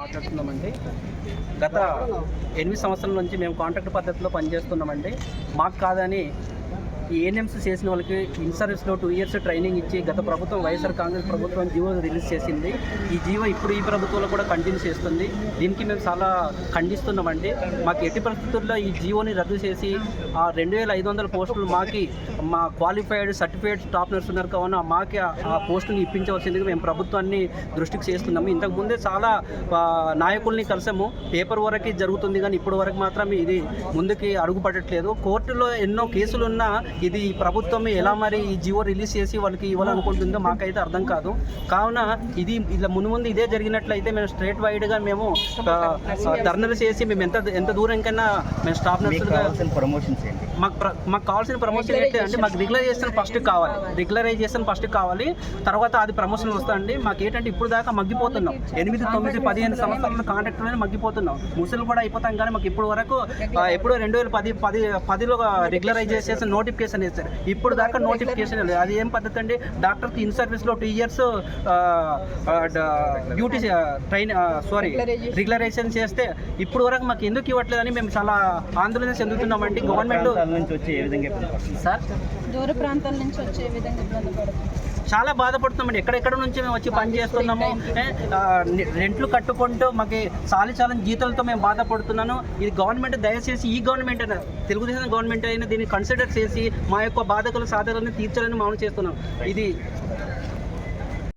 మాట్లాడుతున్నామండి. గత ఎనిమిది సంవత్సరాల నుంచి మేము కాంట్రాక్ట్ పద్ధతిలో పనిచేస్తున్నామండి. మాకు కాదని ఈ ఏఎన్ఎంసీ చేసిన వాళ్ళకి ఇన్సూరెన్స్లో టూ ఇయర్స్ ట్రైనింగ్ ఇచ్చి గత ప్రభుత్వం వైఎస్ఆర్ కాంగ్రెస్ ప్రభుత్వం జీవో రిలీజ్ చేసింది. ఈ జీవో ఇప్పుడు ఈ ప్రభుత్వంలో కూడా కంటిన్యూ చేస్తుంది. దీనికి మేము చాలా ఖండిస్తున్నామండి. మాకు ఎట్టి పరిస్థితుల్లో ఈ జీవోని రద్దు చేసి ఆ రెండు వేల ఐదు వందల పోస్టులు మాకి మా క్వాలిఫైడ్ సర్టిఫైడ్ స్టాఫ్ నర్స్ ఉన్నారు కావున మాకి ఆ- పోస్టుని ఇప్పించవలసిందిగా మేము ప్రభుత్వాన్ని దృష్టికి చేస్తున్నాము. ఇంతకుముందే చాలా నాయకుల్ని కలిసాము. పేపర్ వరకు జరుగుతుంది కానీ ఇప్పటి వరకు మాత్రం ఇది ముందుకి అడుగుపడట్లేదు కోర్టులో ఎన్నో కేసులు ఉన్నా ఇది ప్రభుత్వం ఎలా మరి ఈ జీవో రిలీజ్ చేసి వాళ్ళకి ఇవ్వాలనుకుంటుందో మాకైతే అర్థం కాదు. కావున ఇది ఇలా ముందు ముందు ఇదే జరిగినట్లయితే మేము స్ట్రేట్ వైడ్గా మేము ధర్నాలు చేసి మేము ఎంత ఎంత దూరం కన్నా మేము స్టాఫ్ ప్రమోషన్స్ ఏంటి? మాకు ప్ర- మాకు కావాల్సిన ప్రమోషన్ ఏంటి అంటే మాకు రెగ్యులరైజేషన్ ఫస్ట్ కావాలి. రెగ్యులరైజేషన్ ఫస్ట్ కావాలి. తర్వాత అది ప్రమోషన్ వస్తుందండి మాకు ఏంటంటే ఇప్పుడు దాకా మగ్గిపోతున్నాం. ఎనిమిది తొమ్మిది పదిహేను సంవత్సరాల కాంట్రాక్ట్లోనే మగ్గిపోతున్నాం. ముసలు కూడా అయిపోతాం కానీ మాకు ఇప్పుడు వరకు ఎప్పుడో రెండు వేల పది పది పదిలో రెగ్యులరైజేషన్ నోటిఫికేషన్ ఇస్తారు ఇప్పుడు దాకా నోటిఫికేషన్ లేదు. అది ఏం పద్ధతి అండి? డాక్టర్కి ఇన్ సర్వీస్లో two years duty train sorry regularisation చేస్తే ఇప్పుడు వరకు మాకు ఎందుకు ఇవ్వట్లేదని మేము చాలా ఆందోళన చెందుతున్నామండి. గవర్నమెంట్ నుంచి వచ్చి ఏ విధంగా సార్ దూర ప్రాంతాల నుంచి వచ్చే విధంగా ఇబ్బంది పడుతుంది చాలా బాధపడుతున్నామండి. ఎక్కడెక్కడ నుంచి మేము వచ్చి పని చేస్తున్నాము రెంట్లు కట్టుకుంటూ మాకు చాలి చాలని జీతాలతో మేము బాధపడుతున్నాను. ఇది గవర్నమెంట్ దయచేసి ఈ గవర్నమెంట్ అయినా తెలుగుదేశం గవర్నమెంట్ అయినా దీన్ని కన్సిడర్ చేసి మా యొక్క బాధకుల సాధనని తీర్చాలని మనం చేస్తున్నాం. ఇది